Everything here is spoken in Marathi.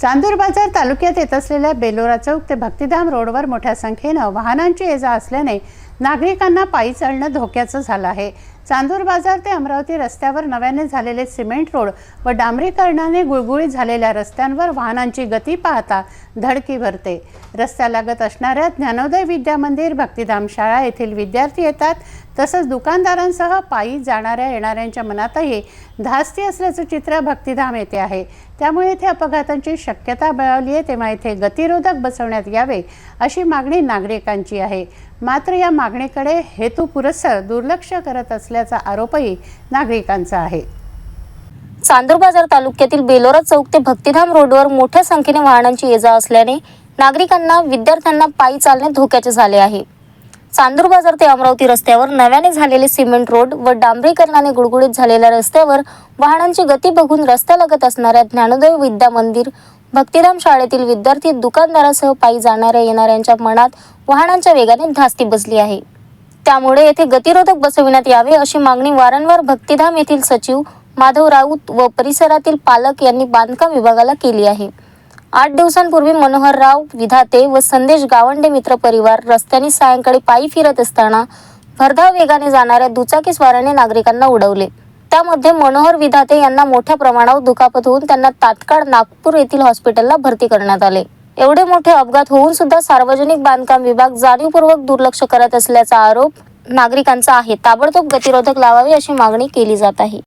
चांदूर बाजार तालुक्यात येत असलेल्या बेलोरा चौक ते भक्तिधाम रोडवर मोठ्या संख्येनं वाहनांची ये जा असल्याने नागरिकांना पायी चालणं धोक्याचं झालं आहे. चांदूर बाजार ते अमरावती रस्त्यावर नव्याने झालेले सिमेंट रोड व डांबरीकरणाने गुळगुळीत झालेल्या रस्त्यांवर वाहनांची गती पाहता धडकी भरते. रस्त्यालागत असणाऱ्या ज्ञानोदय विद्या मंदिर भक्तिधाम शाळा येथील विद्यार्थी येतात. तसंच दुकानदारांसह पायी जाणाऱ्या येणाऱ्यांच्या मनातही धास्ती असल्याचं चित्र भक्तिधाम येथे आहे. त्यामुळे येथे अपघातांची शक्यता बळावली आहे तेव्हा येथे गतिरोधक बसवण्यात यावे अशी मागणी नागरिकांची आहे. मात्र या मागणीकडे हेतुपुरस्सर दुर्लक्ष करत असल्याचा आरोपही नागरिकांचा आहे. चांदूरबाजार तालुक्यातील बेलोरा चौक ते भक्तिधाम रोडवर मोठ्या संख्येने वाहनांची ये जा असल्याने नागरिकांना विद्यार्थ्यांना पायी चालणे धोक्याचे झाले आहे. चांदूर बाजार ते अमरावती रस्त्यावर नव्याने झालेले सिमेंट रोड व डांबरीकरणाने गुळगुळीत झालेल्या रस्त्यावर वाहनांची गती बघून रस्त्यालगत असणाऱ्या ज्ञानोदय विद्या मंदिर भक्तिराम शाळेतील विद्यार्थी दुकानदारासह पायी जाणाऱ्या येणाऱ्यांच्या मनात वाहनांच्या वेगाने धास्ती बसली आहे. त्यामुळे येथे गतिरोधक बसविण्यात यावे अशी मागणी वारंवार भक्तिधाम येथील सचिव माधव राऊत व परिसरातील पालक यांनी बांधकाम विभागाला केली आहे. आठ दिवसांपूर्वी मनोहर राव विधाते व संदेश गावंडे मित्र परिवार रस्त्याने सायंकाळी पायी फिरत असताना भरधाव वेगाने जाणाऱ्या दुचाकीस्वाराने नागरिकांना उडवले. त्यामध्ये मनोहर विधाते यांना मोठ्या प्रमाणावर दुखापत होऊन त्यांना तात्काळ नागपूर येथील हॉस्पिटलला भरती करण्यात आले. एवढे मोठे अपघात होऊन सुद्धा सार्वजनिक बांधकाम विभाग जाणीवपूर्वक दुर्लक्ष करत असल्याचा आरोप नागरिकांचा आहे. ताबडतोब गतिरोधक लावावे अशी मागणी केली जात आहे.